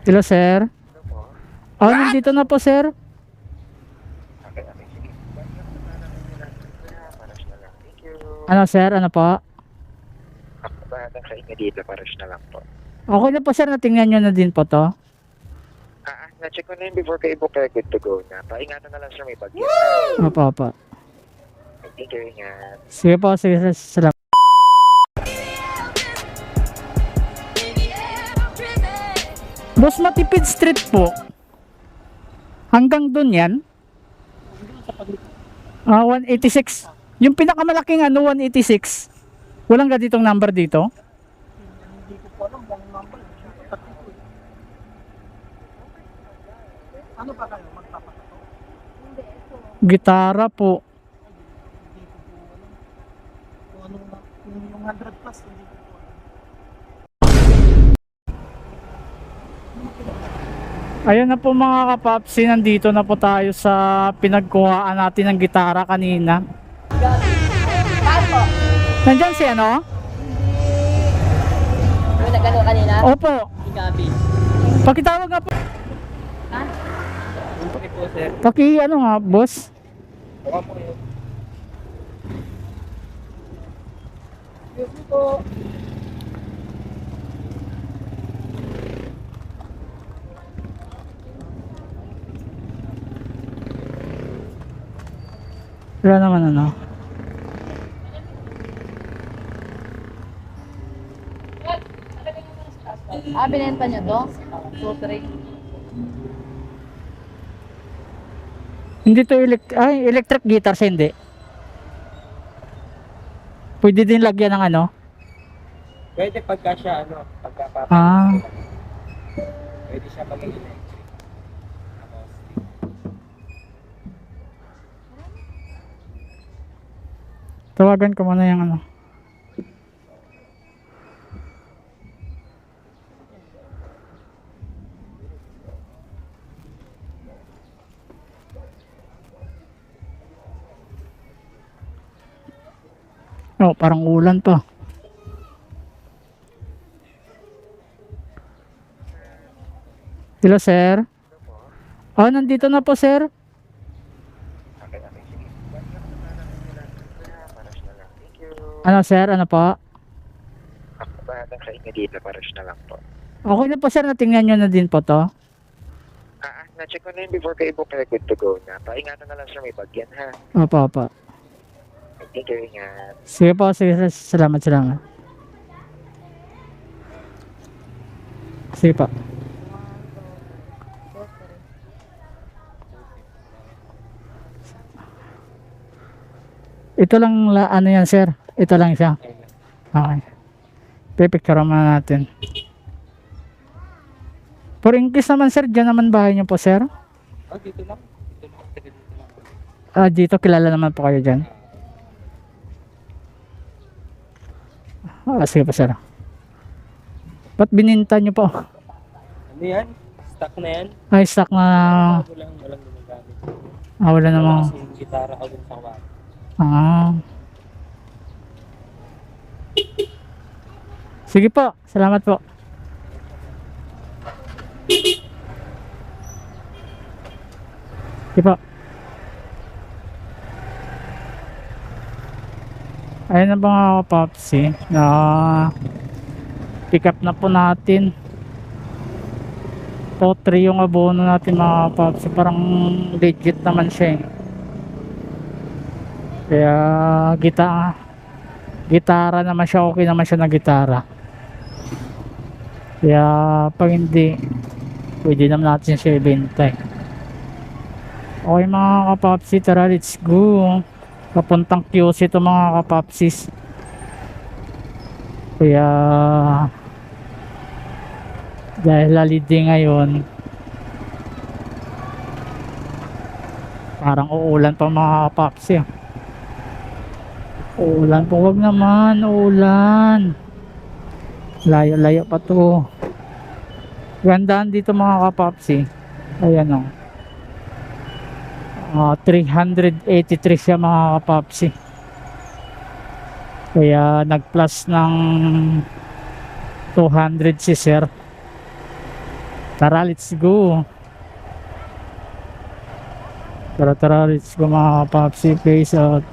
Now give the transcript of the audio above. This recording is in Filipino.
Hello, sir. Oh, nandito na po, sir. Ano, sir? Ano po? Bahatang sa inyo dito, paras na lang po. Okay na po, sir. Natingnan nyo na din po to. Ah, ah, na-check ko na yun before kayo book, kaya good to go na. Paingatan na lang sir, may bagyo. Opo, opo. Thank you, ingat. Sige po, sige, sir. Salamat. Boss Matipid Street po. Hanggang dun yan? Ah, 186. Yung pinakamalaking ano, 186. Walang ganitong number dito? Ano ba kayo? Magpapasato? Gitara po. Kung anong na, kung yung 100 plus, hindi ko po alam. Ayun na po mga kapapsi, nandito na po tayo sa pinagkuhaan natin ng gitara kanina. Nandyan si ano? Ano nagano kanina? Opo. Si Gabi. Pakitawag nga po. Okay po, sir. Paki ano nga, boss? Baka po yun. Me po. Wala naman ano. Ah, binenta niyo to? Two, three. Hindi to elect ay, electric guitar siya hindi. Pwede din lagyan ng ano. Pwede pagka siya, ano, pagka. Ah. Pwede siya maging Tawagan ko muna yung ano. Oh, parang ulan pa. Hello, sir. Oh, nandito na po, sir. Okay, okay, sige. Paras na lang. Thank you. Ano, sir? Ano po? Bahatang sa inyo dito, paras na lang po. Okay na po, sir. Natingnan nyo na din po to. Ah, ah, na-check ko na yun before kayo book, kaya good to go na. Paingatan na lang sir, may bagyan ha. Opo, opo. Thank you, ingat. Sige po, sige. sir. Salamat, salamat. Sige po. Ito lang la, ano yan, sir? Ito lang siya. Okay. Pipicture muna natin. For in case naman, sir, dyan naman bahay niyo po, sir? Ah, dito lang. Dito lang. Dito lang. Ah, dito kilala naman po kayo dyan. Ah, sige po, sir. Ba't bininta niyo po? Ano yan? Stock na yan? Ay, stock na... Lang, walang gumagamit. Ah, wala Wala namang... kasi yung gitara ko dun sa kwarto. Ah. Sige po, salamat po. Sige po. Ayun na mga kapapsi na pick up na po natin. Po 3 yung abono natin mga kapapsi. Parang legit naman siya eh. Kaya gita gitara naman siya, okay naman siya na gitara. Kaya pag hindi, pwede naman natin siya ibenta eh. Okay mga kapapsi, tara let's go. Papuntang QC ito mga kapapsis. Kaya dahil holiday ngayon, parang uulan pa mga kapapsi ah. Ulan po, wag naman, ulan. Layo-layo pa to. Gandaan dito mga kapapsi. Ayan o. Ah, 383 siya mga kapapsi. Kaya nag-plus ng 200 si sir. Tara, let's go. Tara, tara, let's go mga kapapsi. Peace out.